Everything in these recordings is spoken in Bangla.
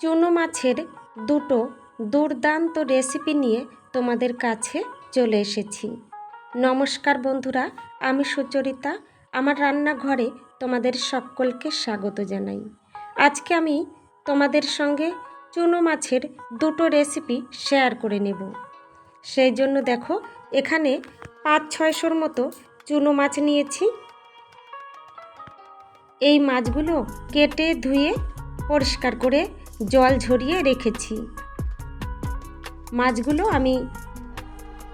চুনো মাছের দুটো দুর্দান্ত রেসিপি নিয়ে তোমাদের কাছে চলে এসেছি। নমস্কার বন্ধুরা, আমি সুচরিতা। আমার রান্নাঘরে তোমাদের সকলকে স্বাগত জানাই। আজকে আমি তোমাদের সঙ্গে চুনো মাছের দুটো রেসিপি শেয়ার করে নেব। সেই জন্য দেখো, এখানে পাঁচ ছয়শোর মতো চুনো মাছ নিয়েছি। এই মাছগুলো কেটে ধুয়ে পরিষ্কার করে জল ঝরিয়ে রেখেছি। মাছগুলো আমি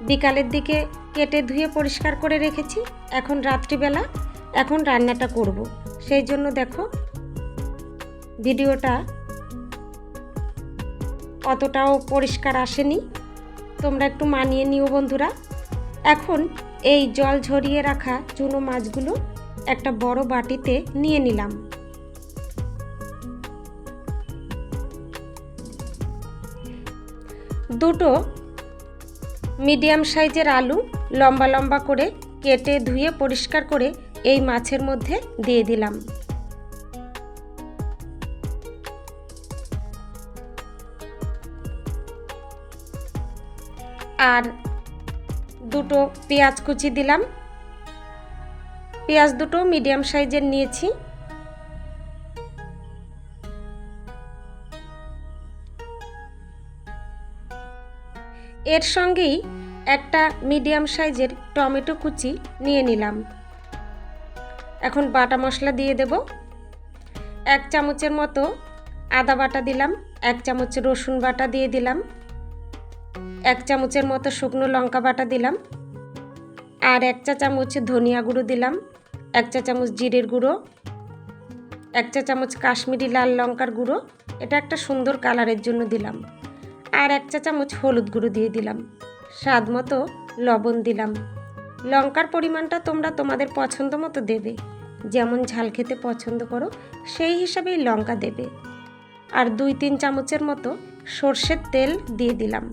বিকালের দিকে কেটে ধুয়ে পরিষ্কার করে রেখেছি। এখন রাত্রিবেলা এখন রান্নাটা করব। সেই জন্য দেখো ভিডিওটা অতটাও পরিষ্কার আসেনি। তোমরা একটু মানিয়ে নিও বন্ধুরা। এখন এই জল ঝরিয়ে রাখা চুনো মাছগুলো একটা বড় বাটিতে নিয়ে নিলাম। দুটো মিডিয়াম সাইজের আলু লম্বা লম্বা করে কেটে ধুয়ে পরিষ্কার করে এই মাছের মধ্যে দিয়ে দিলাম। আর দুটো পেঁয়াজ কুচি দিলাম। পেঁয়াজ দুটো মিডিয়াম সাইজের নিয়েছি। এর সঙ্গেই একটা মিডিয়াম সাইজের টমেটো কুচি নিয়ে নিলাম। এখন বাটা মশলা দিয়ে দেব। এক চামচের মতো আদা বাটা দিলাম, এক চামচ রসুন বাটা দিয়ে দিলাম, এক চামচের মতো শুকনো লঙ্কা বাটা দিলাম আর এক চা চামচ ধনিয়া গুঁড়ো দিলাম, এক চা চামচ জিরের গুঁড়ো, এক চা চামচ কাশ্মীরি লাল লঙ্কার গুঁড়ো। এটা একটা সুন্দর কালারের জন্য দিলাম। আর এক চা চামচ হলুদ গুঁড়ো দিয়ে দিলাম। স্বাদ মতো লবণ দিলাম। লঙ্কার পরিমাণটা তোমরা তোমাদের পছন্দ মতো দেবে। যেমন ঝাল খেতে পছন্দ করো, সেই হিসাবেই লঙ্কা দেবে। আর দুই তিন চামচের মতো সর্ষের তেল দিয়ে দিলাম।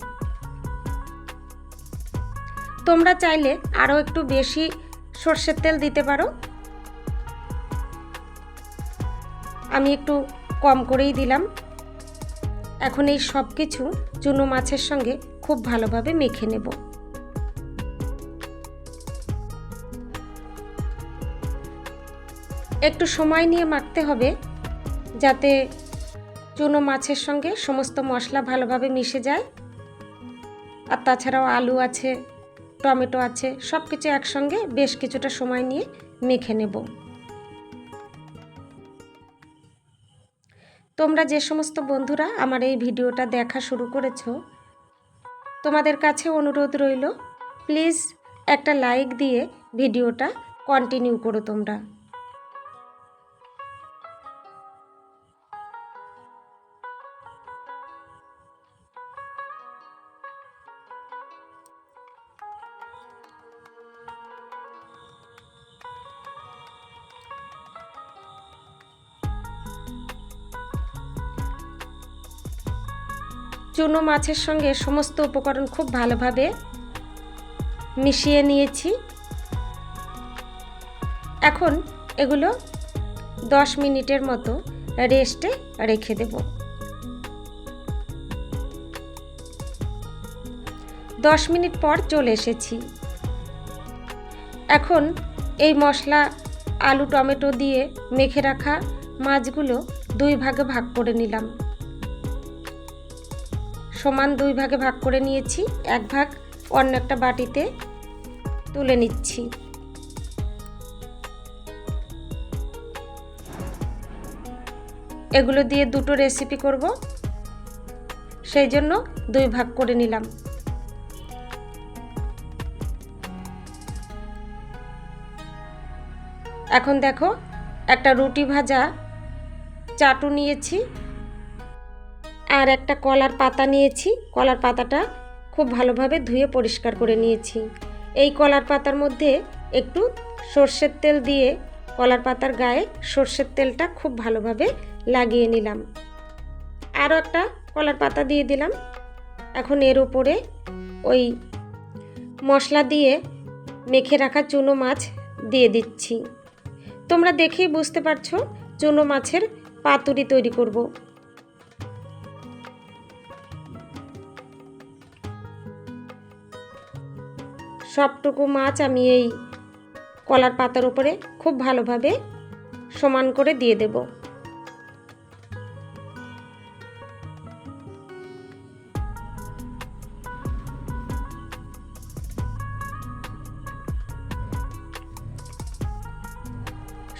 তোমরা চাইলে আরও একটু বেশি সর্ষের তেল দিতে পারো। আমি একটু কম করেই দিলাম। এখন এই সব কিছু চুনো মাছের সঙ্গে খুব ভালোভাবে মেখে নেব। একটু সময় নিয়ে মাখতে হবে যাতে চুনো মাছের সঙ্গে সমস্ত মশলা ভালোভাবে মিশে যায়। আর তাছাড়াও আলু আছে, টমেটো আছে সব কিছু একসঙ্গে বেশ কিছুটা সময় নিয়ে মেখে নেব। তোমরা যে সমস্ত বন্ধুরা আমার এই ভিডিওটা দেখা শুরু করেছ, তোমাদের কাছে অনুরোধ রইল, প্লিজ একটা লাইক দিয়ে ভিডিওটা কন্টিনিউ করো তোমরা। চুনো মাছের সঙ্গে সমস্ত উপকরণ খুব ভালোভাবে মিশিয়ে নিয়েছি। এখন এগুলো দশ মিনিটের মতো রেস্টে রেখে দেব। দশ মিনিট পর চলে এসেছি। এখন এই মশলা, আলু, টমেটো দিয়ে মেখে রাখা মাছগুলো দুই ভাগে ভাগ করে নিলাম। সমান দুই ভাগে ভাগ করে নিয়েছি। এক ভাগ অন্য একটা বাটিতে তুলে নিচ্ছি। এগুলো দিয়ে দুটো রেসিপি করব। সেই জন্য দুই ভাগ করে নিলাম। এখন দেখো একটা রুটি ভাজা চাটু নিয়েছি। আর একটা কলার পাতা নিয়েছি। কলার পাতাটা খুব ভালোভাবে ধুয়ে পরিষ্কার করে নিয়েছি। এই কলার পাতার মধ্যে একটু সর্ষের তেল দিয়ে কলার পাতার গায়ে সর্ষের তেলটা খুব ভালোভাবে লাগিয়ে নিলাম। আরও একটা কলার পাতা দিয়ে দিলাম। এখন এর উপরে ওই মশলা দিয়ে মেখে রাখা চুনো মাছ দিয়ে দিচ্ছি। তোমরা দেখেই বুঝতে পারছ, চুনো মাছের পাতুরি তৈরি করব। সবটুকু মাছ আমি এই কলার পাতার উপরে খুব ভালোভাবে সমান করে দিয়ে দেব।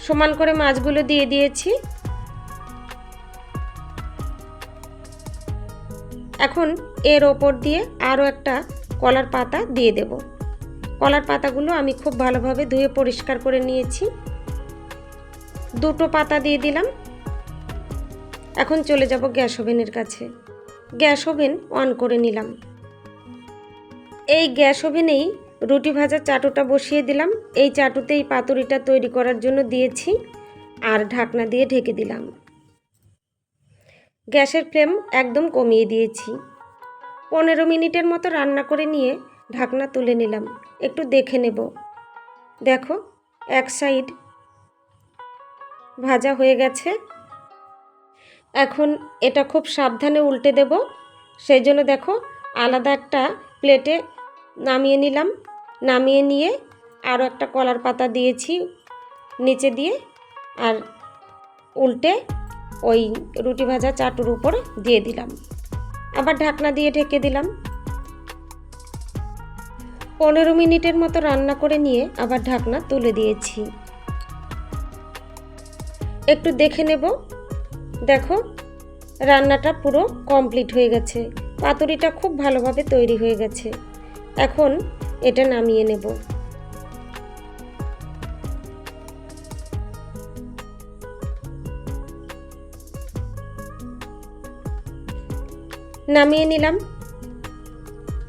সমান করে মাছগুলো দিয়ে দিয়েছি। এখন এর ওপর দিয়ে আরও একটা কলার পাতা দিয়ে দেব। কলার পাতাগুলো আমি খুব ভালোভাবে ধুয়ে পরিষ্কার করে নিয়েছি। দুটো পাতা দিয়ে দিলাম। এখন চলে যাব গ্যাস ওভেনের কাছে। গ্যাস ওভেন অন করে নিলাম। এই গ্যাস ওভেনেই রুটি ভাজার চাটুটা বসিয়ে দিলাম। এই চাটুতেই পাতুরিটা তৈরি করার জন্য দিয়েছি আর ঢাকনা দিয়ে ঢেকে দিলাম। গ্যাসের ফ্লেম একদম কমিয়ে দিয়েছি। পনেরো মিনিটের মতো রান্না করে নিয়ে ঢাকনা তুলে নিলাম। একটু দেখে নেব। দেখো, এক সাইড ভাজা হয়ে গেছে। এখন এটা খুব সাবধানে উল্টে দেব। সেই জন্য দেখো, আলাদা একটা প্লেটে নামিয়ে নিলাম। নামিয়ে নিয়ে আরও একটা কলার পাতা দিয়েছি নিচে দিয়ে। আর উল্টে ওই রুটি ভাজা চাটুর উপর দিয়ে দিলাম। আবার ঢাকনা দিয়ে ঢেকে দিলাম। পনেরো মিনিটের মতো রান্না করে নিয়ে আবার ঢাকনা তুলে দিয়েছি। একটু দেখে নেব। দেখো, রান্নাটা পুরো কমপ্লিট হয়ে গেছে। পাতুরিটা খুব ভালোভাবে তৈরি হয়ে গেছে। এখন এটা নামিয়ে নেব। নামিয়ে নিলাম।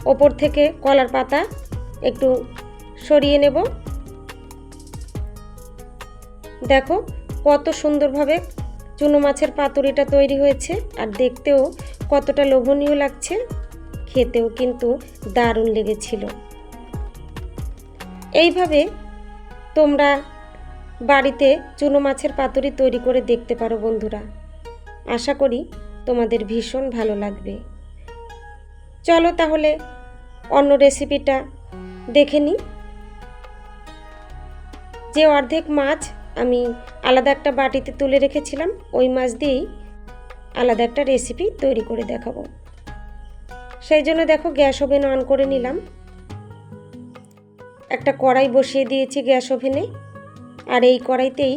ওপর থেকে কলার পাতা একটু সরিয়ে নেব। দেখো কত সুন্দরভাবে চুনো মাছের পাতুরিটা তৈরি হয়েছে আর দেখতেও কতটা লোভনীয় লাগছে। খেতেও কিন্তু দারুণ লেগেছিল। এইভাবে তোমরা বাড়িতে চুনো মাছের পাতুরি তৈরি করে দেখতে পারো বন্ধুরা। আশা করি তোমাদের ভীষণ ভালো লাগবে। চলো তাহলে অন্য রেসিপিটা দেখে নিই যে অর্ধেক মাছ আমি আলাদা একটা বাটিতে তুলে রেখেছিলাম, ওই মাছ দিয়েই আলাদা একটা রেসিপি তৈরি করে দেখাবো। সেই জন্য দেখো গ্যাস ওভেন অন করে নিলাম। একটা কড়াই বসিয়ে দিয়েছি গ্যাস ওভেনে, আর এই কড়াইতেই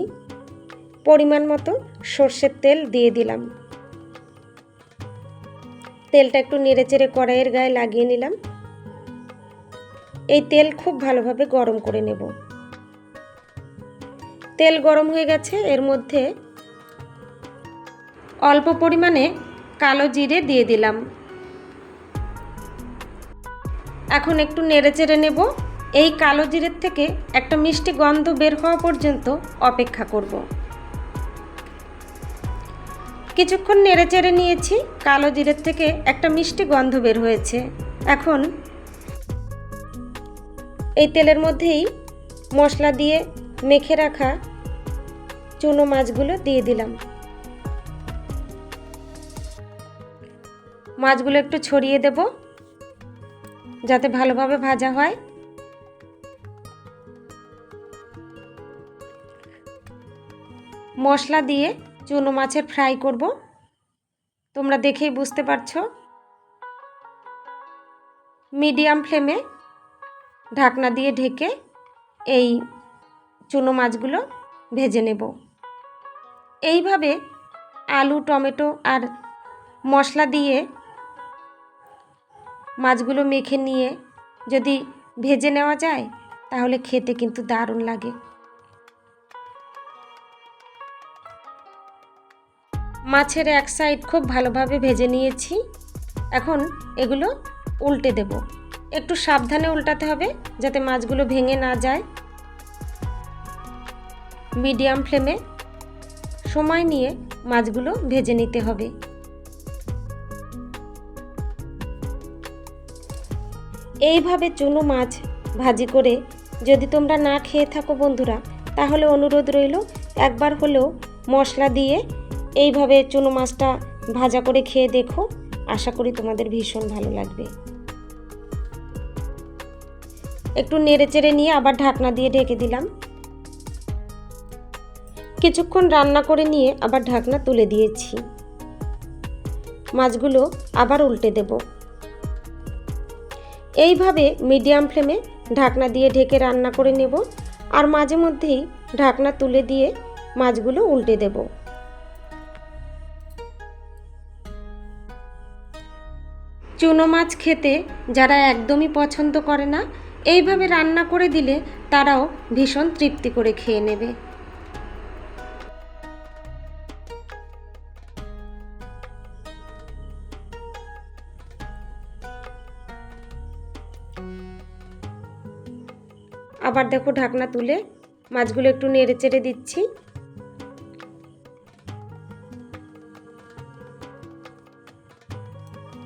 পরিমাণ মতো সর্ষের তেল দিয়ে দিলাম। তেলটা একটু নেড়ে চেড়ে কড়াইয়ের গায়ে লাগিয়ে নিলাম। এই তেল খুব ভালোভাবে গরম করে নেব। তেল গরম হয়ে গেছে, এর মধ্যে অল্প পরিমাণে কালো জিরে দিয়ে দিলাম। এখন একটু নেড়ে চেড়ে নেব। এই কালো জিরের থেকে একটা মিষ্টি গন্ধ বের হওয়া পর্যন্ত অপেক্ষা করব। কিছুক্ষণ নেড়ে চেড়ে নিয়েছি, কালো জিরের থেকে একটা মিষ্টি গন্ধ বের হয়েছে। এখন এই তেলের মধ্যেই মশলা দিয়ে মেখে রাখা চুনো মাছগুলো দিয়ে দিলাম। মাছগুলো একটু ছড়িয়ে দেব যাতে ভালোভাবে ভাজা হয়। মশলা দিয়ে চুনো মাছের ফ্রাই করব। তোমরা দেখেই বুঝতে পারছ। মিডিয়াম ফ্লেমে ঢাকনা দিয়ে ঢেকে এই চুনো মাছগুলো ভেজে নেব। এইভাবে আলু, টমেটো আর মশলা দিয়ে মাছগুলো মেখে নিয়ে যদি ভেজে নেওয়া যায়, তাহলে খেতে কিন্তু দারুণ লাগে। মাছের এক সাইড খুব ভালোভাবে ভেজে নিয়েছি। এখন এগুলো উল্টে দেব। একটু সাবধানে উল্টাতে হবে যাতে মাছগুলো ভেঙে না যায়। মিডিয়াম ফ্লেমে সময় নিয়ে মাছগুলো ভেজে নিতে হবে। এইভাবে চুনো মাছ ভাজি করে যদি তোমরা না খেয়ে থাকো বন্ধুরা, তাহলে অনুরোধ রইল, একবার হলেও মশলা দিয়ে এইভাবে চুনো মাছটা ভাজা করে খেয়ে দেখো। আশা করি তোমাদের ভীষণ ভালো লাগবে। একটু নেড়ে চেড়ে নিয়ে আবার ঢাকনা দিয়ে ঢেকে দিলাম। কিছুক্ষণ রান্না করে নিয়ে আবার ঢাকনা তুলে দিয়েছি। মাছগুলো আবার উল্টে দেব। এইভাবে মিডিয়াম ফ্লেমে ঢাকনা দিয়ে ঢেকে রান্না করে নেব আর মাঝে মধ্যেই ঢাকনা তুলে দিয়ে মাছগুলো উল্টে দেব। চুনো মাছ খেতে যারা একদমই পছন্দ করে না এইভাবে রান্না করে দিলে তারাও ভীষণ তৃপ্তি করে খেয়ে নেবে। আবার দেখো ঢাকনা তুলে মাছগুলো একটু নেড়ে চেড়ে দিচ্ছি।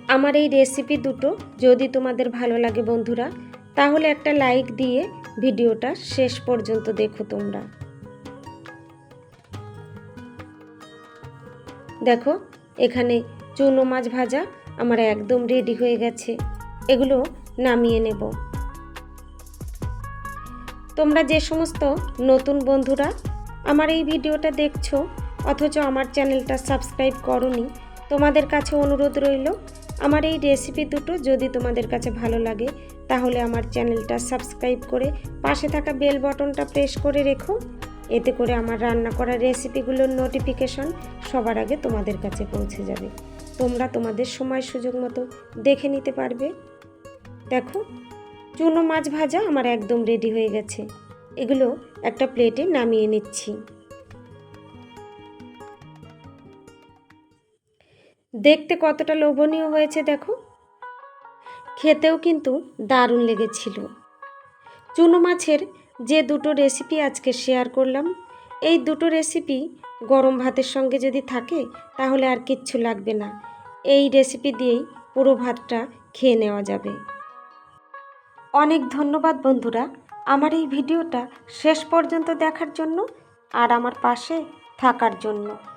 আমার এই রেসিপি দুটো যদি তোমাদের ভালো লাগে বন্ধুরা তাহলে একটা লাইক দিয়ে ভিডিওটা শেষ পর্যন্ত দেখো তোমরা। দেখো, এখানে চুনো মাছ ভাজা আমার একদম রেডি হয়ে গেছে। এগুলো নামিয়ে নেব। তোমরা যে সমস্ত নতুন বন্ধুরা আমার এই ভিডিওটা দেখছ, অথচ আমার চ্যানেলটা সাবস্ক্রাইব করনি, তোমাদের কাছে অনুরোধ রইল আমার এই রেসিপি দুটো যদি তোমাদের কাছে ভালো লাগে, তাহলে আমার চ্যানেলটা সাবস্ক্রাইব করে পাশে থাকা বেল বটনটা প্রেস করে রেখো। এতে করে আমার রান্না করা রেসিপিগুলোর নোটিফিকেশন সবার আগে তোমাদের কাছে পৌঁছে যাবে। তোমরা তোমাদের সময় সুযোগ মতো দেখে নিতে পারবে। দেখো, চুনো মাছ ভাজা আমার একদম রেডি হয়ে গেছে। এগুলো একটা প্লেটে নামিয়ে নিচ্ছি। দেখতে কতটা লোভনীয় হয়েছে দেখো। খেতেও কিন্তু দারুণ লেগেছিল। চুনো মাছের যে দুটো রেসিপি আজকে শেয়ার করলাম, এই দুটো রেসিপি গরম ভাতের সঙ্গে যদি থাকে, তাহলে আর কিচ্ছু লাগবে না। এই রেসিপি দিয়েই পুরো ভাতটা খেয়ে নেওয়া যাবে। অনেক ধন্যবাদ বন্ধুরা আমার এই ভিডিওটা শেষ পর্যন্ত দেখার জন্য আর আমার পাশে থাকার জন্য।